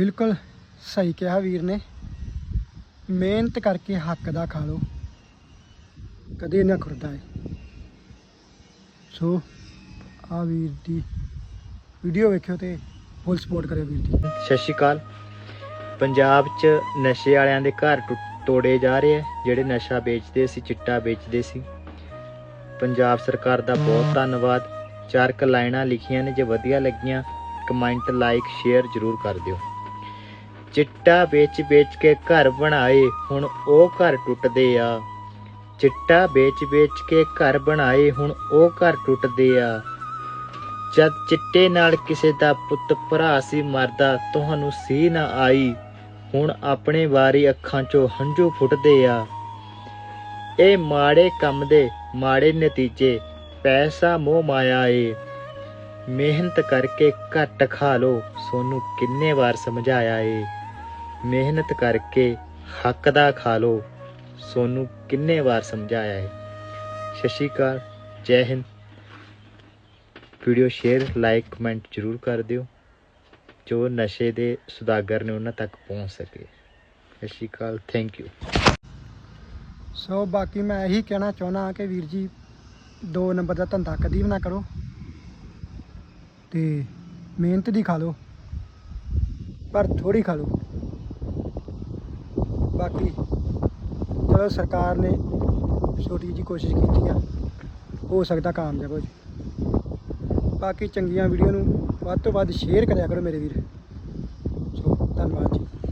ਬਿਲਕੁਲ ਸਹੀ ਕਿਹਾ ਵੀਰ ਨੇ। ਮਿਹਨਤ ਕਰਕੇ ਹੱਕ ਦਾ ਖਾ ਲਓ। ਕਦੇ ਨਾ ਖੁਰਦਾ ਹੈ ਸੋ, ਆ ਵੀਰ ਦੀ ਵੀਡੀਓ ਵੇਖਿਓ ਤੇ ਫੁੱਲ ਸਪੋਰਟ ਕਰਿਓ ਵੀਰ ਦੀ। ਸਤਿ ਸ਼੍ਰੀ ਅਕਾਲ। ਪੰਜਾਬ 'ਚ ਨਸ਼ੇ ਵਾਲਿਆਂ ਦੇ ਘਰ ਟੁੱਟ- ਤੋੜੇ ਜਾ ਰਹੇ ਆ, ਜਿਹੜੇ ਨਸ਼ਾ ਵੇਚਦੇ ਸੀ, ਚਿੱਟਾ ਵੇਚਦੇ ਸੀ। ਪੰਜਾਬ ਸਰਕਾਰ ਦਾ ਬਹੁਤ ਧੰਨਵਾਦ। ਚਾਰ ਕ ਲਾਈਨਾਂ ਲਿਖੀਆਂ ਨੇ, ਜੇ ਵਧੀਆ ਲੱਗੀਆਂ, ਕਮੈਂਟ ਲਾਈਕ ਸ਼ੇਅਰ ਜ਼ਰੂਰ ਕਰ ਦਿਓ। ਚਿੱਟਾ ਵੇਚ ਵੇਚ ਕੇ ਘਰ ਬਣਾਏ, ਹੁਣ ਉਹ ਘਰ ਟੁੱਟਦੇ ਆ। ਚਿੱਟਾ ਵੇਚ ਵੇਚ ਕੇ ਘਰ ਬਣਾਏ, ਹੁਣ ਉਹ ਘਰ ਟੁੱਟਦੇ ਆ। ਜਦ ਚਿੱਟੇ ਨਾਲ ਕਿਸੇ ਦਾ ਪੁੱਤ ਭਰਾ ਸੀ ਮਰਦਾ, ਤੁਹਾਨੂੰ ਸੀ ਨਾ ਆਈ। ਹੁਣ ਆਪਣੇ ਵਾਰੀ ਅੱਖਾਂ 'ਚੋਂ ਹੰਝੂ ਫੁੱਟਦੇ ਆ। ਇਹ ਮਾੜੇ ਕੰਮ ਦੇ ਮਾੜੇ ਨਤੀਜੇ, ਪੈਸਾ ਮੋਹ ਮਾਇਆ ਏ। ਮਿਹਨਤ ਕਰਕੇ ਘੱਟ ਖਾ ਲੋ ਸੋਨੂੰ ਕਿੰਨੇ ਵਾਰ ਸਮਝਾਇਆ ਏ। ਮਿਹਨਤ ਕਰਕੇ ਹੱਕ ਦਾ ਖਾ ਲੋ ਸੋਨੂੰ ਕਿੰਨੇ ਵਾਰ ਸਮਝਾਇਆ ਹੈ ਸਤਿ ਸ਼੍ਰੀ ਅਕਾਲ, ਜੈ ਹਿੰਦ। ਵੀਡੀਓ ਸ਼ੇਅਰ, ਲਾਈਕ, ਕਮੈਂਟ ਜ਼ਰੂਰ ਕਰ ਦਿਓ, ਜੋ ਨਸ਼ੇ ਦੇ ਸੁਦਾਗਰ ਨੇ ਉਹਨਾਂ ਤੱਕ ਪਹੁੰਚ ਸਕੇ। ਸਤਿ ਸ਼੍ਰੀ ਅਕਾਲ ਥੈਂਕ ਯੂ ਸੋ ਬਾਕੀ ਮੈਂ ਇਹੀ ਕਹਿਣਾ ਚਾਹੁੰਦਾ ਕਿ ਵੀਰ ਜੀ, ਦੋ ਨੰਬਰ ਦਾ ਧੰਦਾ ਕਦੀ ਵੀ ਨਾ ਕਰੋ ਤੇ ਮਿਹਨਤ ਦੀ ਖਾ ਲਓ, ਪਰ ਥੋੜੀ ਖਾ ਲਓ। ਬਾਕੀ ਚਲੋ ਸਰਕਾਰ ਨੇ ਛੋਟੀ ਜੀ ਕੋਸ਼ਿਸ਼ ਕੀਤੀ ਆ, ਹੋ ਸਕਦਾ ਕਾਮਯਾਬ ਹੋ ਜੇ ਬਾਕੀ ਚੰਗੀਆਂ ਵੀਡੀਓ ਨੂੰ ਵੱਧ ਤੋਂ ਵੱਧ ਸ਼ੇਅਰ ਕਰਿਆ ਕਰੋ ਮੇਰੇ ਵੀਰ। ਸੋ ਧੰਨਵਾਦ ਜੀ।